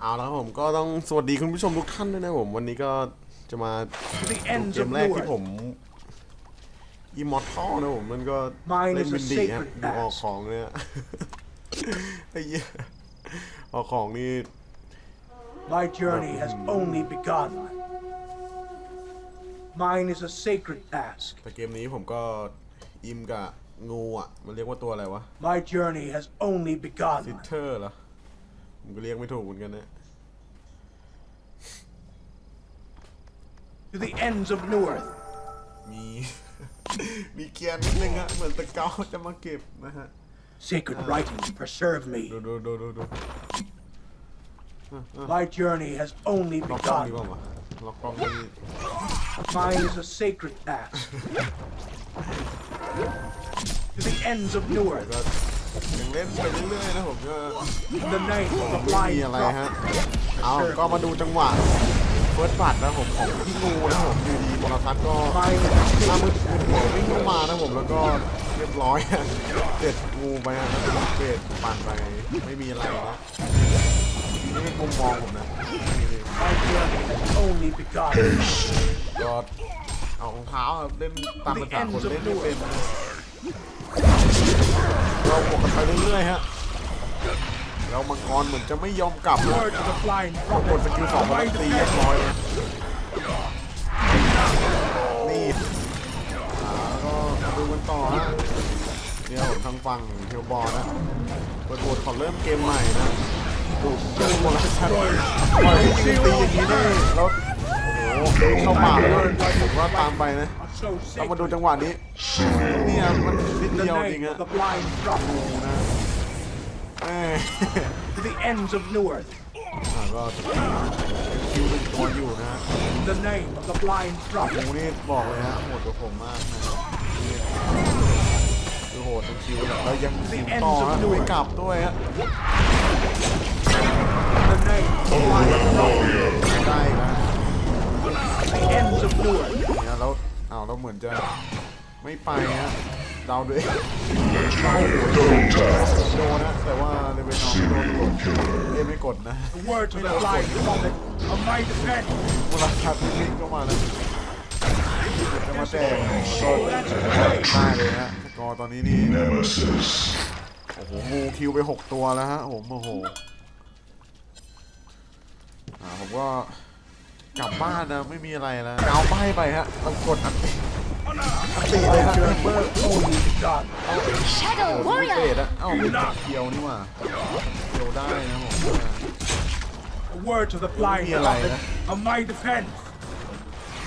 เอาแล้วครับผมก็ต้องสวัสดีคุณผู้ชมทุกท่านด้วยนะผม วันนี้ก็จะมา To the ดู ends เก of มแรกที่ผ Newark. มอิมอร์ทัลนะผมมันก็ Mine เล่น is a วินดีฮะ sacred ดูออก task. ของเนี่ยไอ้เหี้ยออกของนี่ My journey has only begun. Mine is a sacred task. แต่เกมนี้ผมก็อิมกับงูอะ มันเรียกว่าตัวอะไรวะ My journey has only ซิ begun. เทอร์เหรอ ผมก็เรียกไม่ถูกเหมือนกันนะ To the ends of Newark. มี มีเกียร์นิดนึงฮะ เหมือนตะเกาจะมาเก็บนะฮะ Sacred writings preserve ดู me. ดูดูดูดู My journey has only ล็อกกล้องดีก begun. ว่าวะล็อกกล้องนี่ Mine is a sacred task. To the ends of Newark. ก็ ยังเล่นไปเรื่อยๆนะผมก็ In the name of the ไม่มี blind อะไรฮะ prophet. เอาก็มาดูจังหวะเฟิร์สบัตนะผมของพี่งูนะผมอยู่ดีบอลทัศน์ก็ Mine is หน้า a มืด sacred หัววิ่งเข้ามานะผมแล้วก็เรียบร้อยฮะเด็ดงูไปฮะเด็ดปั่นไปไม่มีอะไรนะนี่เป็นมุมมองผมนะนี่นี่ My journey has only begun. ก็เอารองเท้าครับเล่นตามภาษาคนเล่นไม่เป็น เรื่อยๆฮะแล้วมังกรเหมือนจะไม่ยอมกลับนะ Word to the blind กดสกิลสองมาตีเรียบร้อยเลยนี่อ่าก็ดูกันต่อฮะเดี๋ยวทางฝั่งเทลบอลนะเปิดโหมดขอเริ่มเกมใหม่นะดูดูหมดแล้วชัดปล่อยให้ตีอย่างนี้ได้แล้วโอ้โหเข้าป่าแล้วผมว่าตามไปนะเรามาดูจังหวะนี้เนี่ยมันนิดเดียวจริง name ฮะ To the ends of Newark. อ่าก็คิวเป็นตัวอยู่นะฮะ In the name of the blind ห prophet. มูนี่บอกเลยฮะโหดกว่าผมมากนะนี่คือโหดเป็นคิวแบบแล้วยังคิวต่อฮะไม่กลับด้วยฮะ In the name of the blind prophet. ไม่ได้นะ The ends of Newark. เนี่ยแล้วอ้าวแล้วเหมือนจะไม่ไปฮะเดาด้วยโดนนะแต่ว่าเลเวนน้องโดนกดเล่นไม่กดนะ The word to the blind prophet of my defense. เวลาขับวิ่งเข้ามาแล้วจะมาแจกก็ได้เลยฮะสกอร์ตอนนี้นี่ Nemesis. โอ้โหงูคิวไป 6 ตัวแล้วฮะผมโอ้โหอ่าผมก็กลับบ้านนะไม่มีอะไรแล้วเอาป้ายไปฮะต้องกดอันติอัน ติเลยฮะเบอร์ Only begun. Shadow โอ้ยเต Warrior! ดอะเอ้าเป็นเคียวนี่หว่าเคียวได้นะผม The word to the blind Mira la prophet era. of my defense.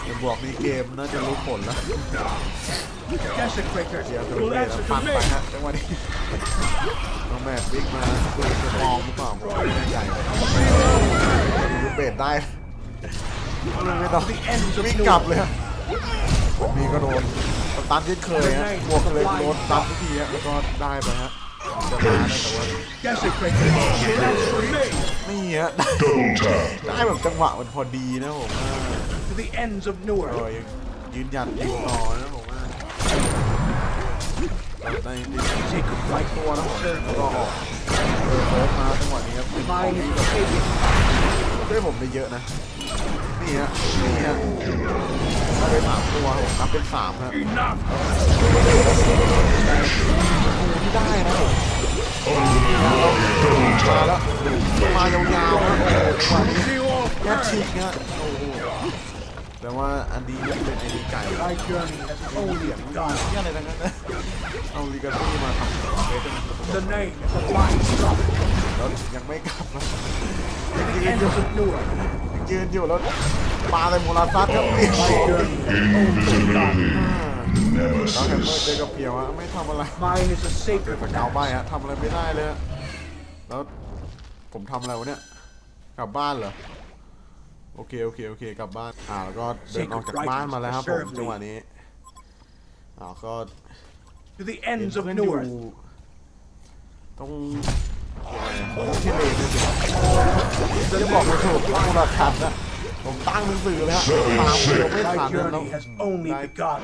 เดี๋ยวบอกในเกมน่าจะรู้ผลแล้ว Desecrator เดี๋ยวจะ will เตะ answer ปั to นไป me. ฮะจังหวะนี้น้องแมทบิ๊กมาดูจะมองหรือเปล่าผมไม่แน่ใจดูเบสได้ไม่ต้อง The ends of วิ่งกลับ Newark. เลยฮะผม นี่ก็โดนสตันเช่นเคยฮะบวกเลยโดนสตันทุกทีฮะแล้วก็ได้ไปฮะจะมาได้แต่ว่า Desecrator will answer to me. นี่ฮะได้ Double tap. ได้แบบจังหวะมันพอดีนะผมว่า To the ends of ก็ Newark. ยังยืนหยัดอยู่ต่อนะผมว่าได้ดี Sacred หลาย right ตัวนะผมแล้วก็ออกเออเฟิร์สมาจังหวะนี้ครับ เป็นของ Mine ดี is sacred. ช่วยผมได้เยอะนะ นี่ฮะ นี่ฮะเอาไปสามตัวผมนับเป็นสามฮะ Enough. ที่ได้นะผมมาแล้วมายาวๆนะโอ้โหจังหวะนี้แยกฉีกฮะโอ้โหแต่ว่าอันนี้เป็นไอ้นี่ไก่ My journey has only begun. ที่อะไรทั้งนั้นะเอาลีกาซี่มาทำเฟสเป็น The name of the blind prophet. แล้วยังไม่กลับนะ To the ends of Newark. ยืนอยู่แล้วปาเลยโมราซัสครับนี่ My journey has only begun. Ah. แล้วแฮมเมอร์ Nemesis. เจอกับเพียวฮะไม่ทำอะไร Mine is a sacred สกาวใบ task. ฮะทำอะไรไม่ได้เลยฮะแล้วผมทำอะไรวะเนี่ย กลับบ้านเหรอ โอเคโอเคโอเคกลับบ้าน อ่าแล้วก็เดินออกจากบ้านมาแล้วครับผมจังหวะนี้อ่าก็ To the เห็น ends of เพื่อนอยู่ Newark. ตรง ที่เลนนี่จะบอกไม่ถูกว่าราคานะผมตั้งหนังสือเลยฮะตามเดียวไม่ทั My นนะแล้ว journey has only ได้ begun.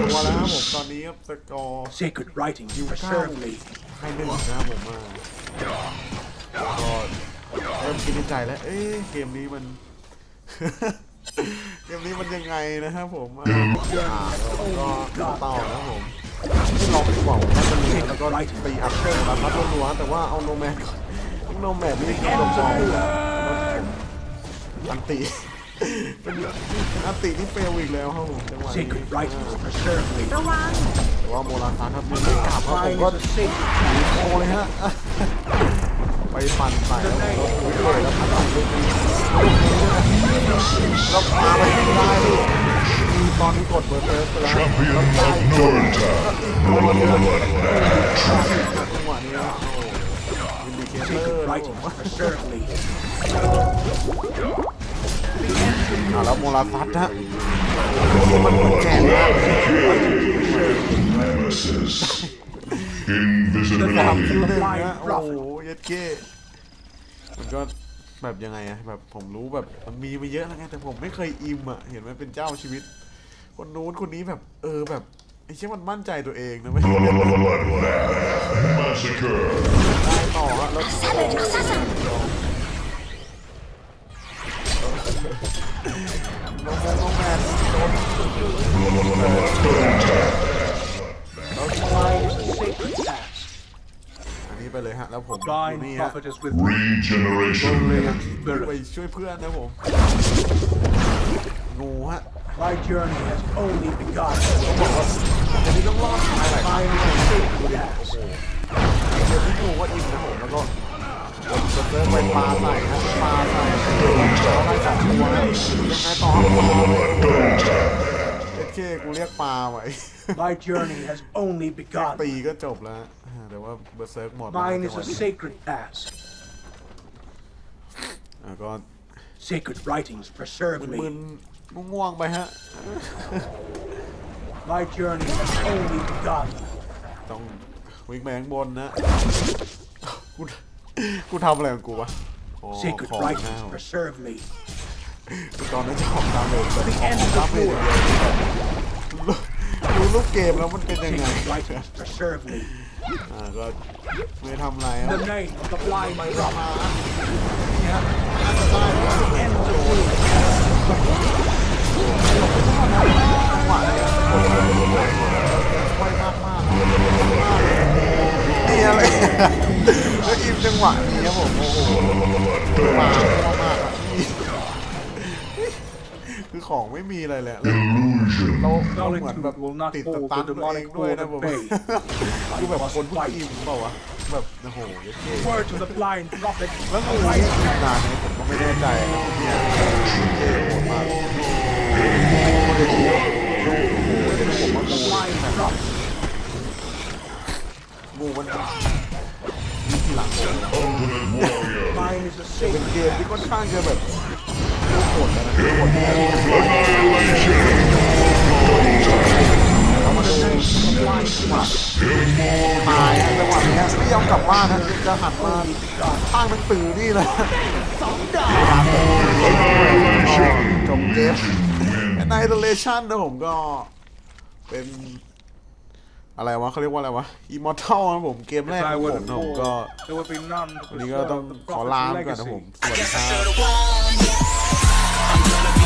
ตัวแล้วครับผมตอนนี้ครับสกอร์ Sacred writings preserve me. ให้หนึ่งนะครับผมอ่าก็เริ่มคิดในใจแล้ว เอ๊ะเกมนี้มัน เกมนี้มันยังไงนะครับผมอ่าก็ต่อนะครับผม ที่ลองไปบอกว่าจะมีแล้วก็ตีอัพเตอร์มาพัดรัวๆแต่ว่าเอาโนแมนก่อนโนแมนนี่ก็ต้องมองอันติเป็นอันติที่เฟลอีกแล้วครับผมจังหวะนี้ Sacred writings preserve me. ระวังแต่ว่าโมราซานครับมันไม่กลับครับผม Mine ก็ is a sacred โตเลยฮะไปปั่นใส่แล้วรถคุยเลยแล้วพัดใส่ลูกนี้แล้วพาไปไม่ได้ดิมี ตอนที่กดเบอร์เซอร์ไปแล้ว Champion of Norta. จังหวะนี้นะโอ้อินดิเคเตอ sacred ร์นะผม writings preserve me. อ่าแล้วโมราซัสฮะมันเหมือนแก่มาก Nemesis. ทำ Invisibility. ที่หนึ่งนะโอ้โหเย็ดเก้มันก็แบบยังไงอะแบบผมรู้แบบมันมีมาเยอะแล้วไงแต่ผมไม่เคยอิมอะเห็นมันเป็นเจ้าชีวิต คนนู้นคนนี้แบบ เออแบบไอ้เชี่ยมันมั่นใจตัวเองนะไม่ Bloodbath. Massacre. ได้ต่อฮะแล้วน้องแมนน้องแมนโดน Mine is a sacred task. อันนี้ไปเลยฮะ แล้วผมอยู่ Blind นี่ฮะ prophetess with เลย Regeneration. ไปช่วยเพื่อนนะผม งูฮะ my journey has only begun. อันนี้ต้องรอดตายหลายครั้ง Mine is a sacred task. เดี๋ยวพี่งูก็อินนะผมแล้วก็กดเริ่มไปปลาใส่ฮะปลาใส่แล้วไล่จับตัวฮะยังไงต่อครับเอเคกูเรียกปลาไว้ My journey has only ตี begun. ก็จบแล้วฮะแต่ว่าเบอร์เซิร์กหมด Mine จั is งหวะ a นี้ sacred task. แล้วก็ Sacred writings preserve มึ me. นๆ ง่วงๆไปฮะ My journey has only begun. ต้องวิ่งไปข้างบนนะ กูกูทำอะไรของกูวะอ๋อ Sacred ของ writings นะ preserve me. ตอนนั้นจะออกตามเลยแต่ออกตามเลยดูรูปเกมแล้วมันเป็นยังไง Sacred writings preserve me. อ่าก็ไม่ทำอะไรค In รับ the name of the blind ไป prophet. มาเนี่ยน่าจะได้แล้ว End of war. จังหวะ นี้ไวมากมากนี่อะไรแล้วอิมจังหวะนี้ครับผมโอ้โหมามั่วมากอะนี่คือของไม่มีอะไรเลย Illusion. เราเราเหมือนแบบติดสตันตัวเองด้วยนะผมคือแบบคนผู้อิมเปล่าวะ แบบโอ้โหเย็ดเท่ Word to the blind prophet. แล้วงูนี่อีกนานไหมผมก็ไม่แน่ใจนะเนี่ยเท่โหดมากโอ้โหเดี๋ยวผมว่า The งู blind prophet. งูมันมีทีหลังผมนะ Ultimate warrior. Mine is a เป็น sacred เกมที่ค่อนข้างจะแบบโหดแล้วนะโหดแตายฮะจังหวะนี้ฮะไม่ยอมกลับบ้านนะจะหันมาข้างหนังสือนี่เลยสองดาวจบเกมในเดเลชันนะผมก็เป็นอะไรวะเขาเรียกว่าอะไรวะอิมมอร์ทัลนะผมเกมแรก If ข I อง were ผ the มนะผม Lord, ก็ there would be none to วันนี้ก็ต้อง preserve the ขอลา prophet's ไปก่อนนะผม legacy. สวัสดีครับ